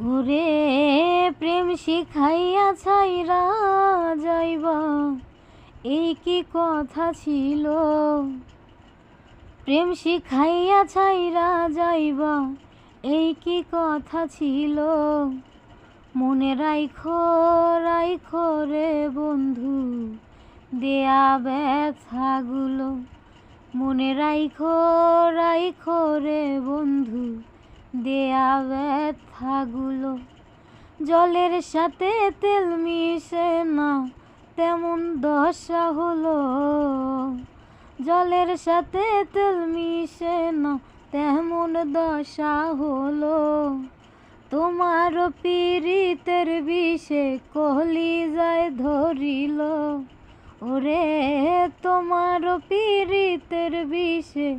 ওরে প্রেম শিখাইয়া ছাইরা যাইবা, এই কি কথা ছিল? প্রেম শিখাইয়া ছাইরা যাইবা, এই কি কথা ছিল? মনে রাইখো রাইখো রে বন্ধু, দেয়া ব্যথাগুলো। মনে রাইখো রাইখো রে বন্ধু দেয়া ব্যথাগুলো, জলের সাথে তেল মিশে না, তেমন দশা হলো। জলের সাথে তেল মিশে না, তেমন দশা হলো। তোমার পীড়িতের বিষে কহলি যায় ধরিল। ওরে, তোমার পীড়িতের বিষে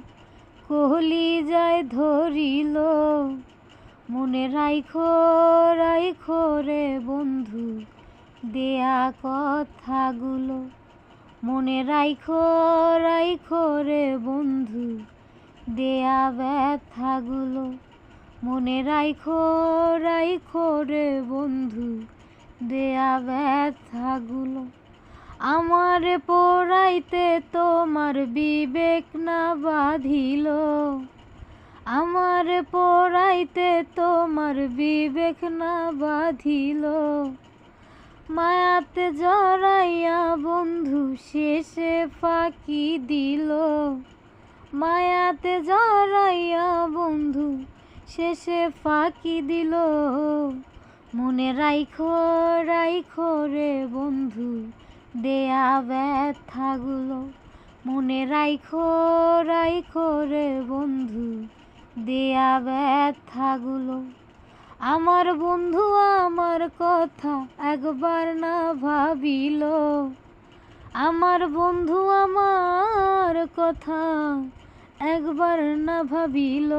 কহলি যায় ধরিল। মনে রাইখো রাইখো রে বন্ধু, দেয়া কথাগুলো। মনে রাইখো রাইখো রে বন্ধু, দেয়া ব্যথাগুলো। মনে রাইখো রাইখো রে বন্ধু, দেয়া ব্যথাগুলো। আমার পড়াইতে তোমার বিবেক না বাঁধিল। আমার পড়াইতে তোমার বিবেক না বাঁধিল। মায়াতে জড়াইয়া বন্ধু শেষে ফাঁকি দিল। মায়াতে জড়াইয়া বন্ধু শেষে ফাঁকি দিল। মনে রাইখো রাইখো রে বন্ধু দেয়া ব্যথাগুলো মনে রাইখো রাইখো রে বন্ধু। দেয়া ব্যথাগুলো আমার বন্ধু, আমার কথা একবার না ভাবিল। আমার বন্ধু, আমার কথা একবার না ভাবিল।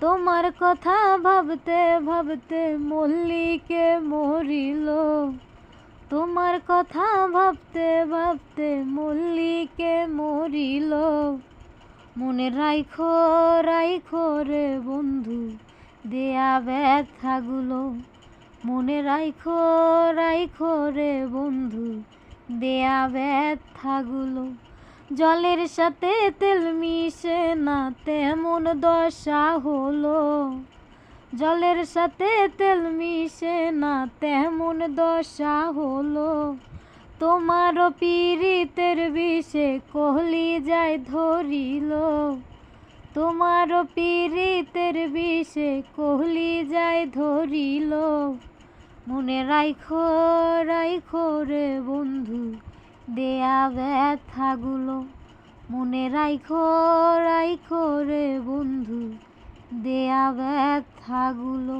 তোমার কথা ভাবতে ভাবতে মল্লিকে মরিল। তোমার কথা ভাবতে ভাবতে মল্লিকে মরিল। মনে রাইখো রাইখো রে বন্ধু, দেয়া ব্যথাগুলো। মনে রাইখো রাইখো রে বন্ধু, দেয়া ব্যথাগুলো। জলের সাথে তেল মিশে না তেমন দশা হলো। জলের সাথে তেল মিশে না, তেমন দশা হলো। তোমার পীড়িতের বিষে কহলি যায় ধরিল। তোমার পীড়িতের বিষে কহলি যায় ধরিল। মনে রাইখো রাইখো রে বন্ধু, দেয়া ব্যথাগুলো। মনে রাইখো রাইখো রে বন্ধু দেয়া ব্যথাগুলো।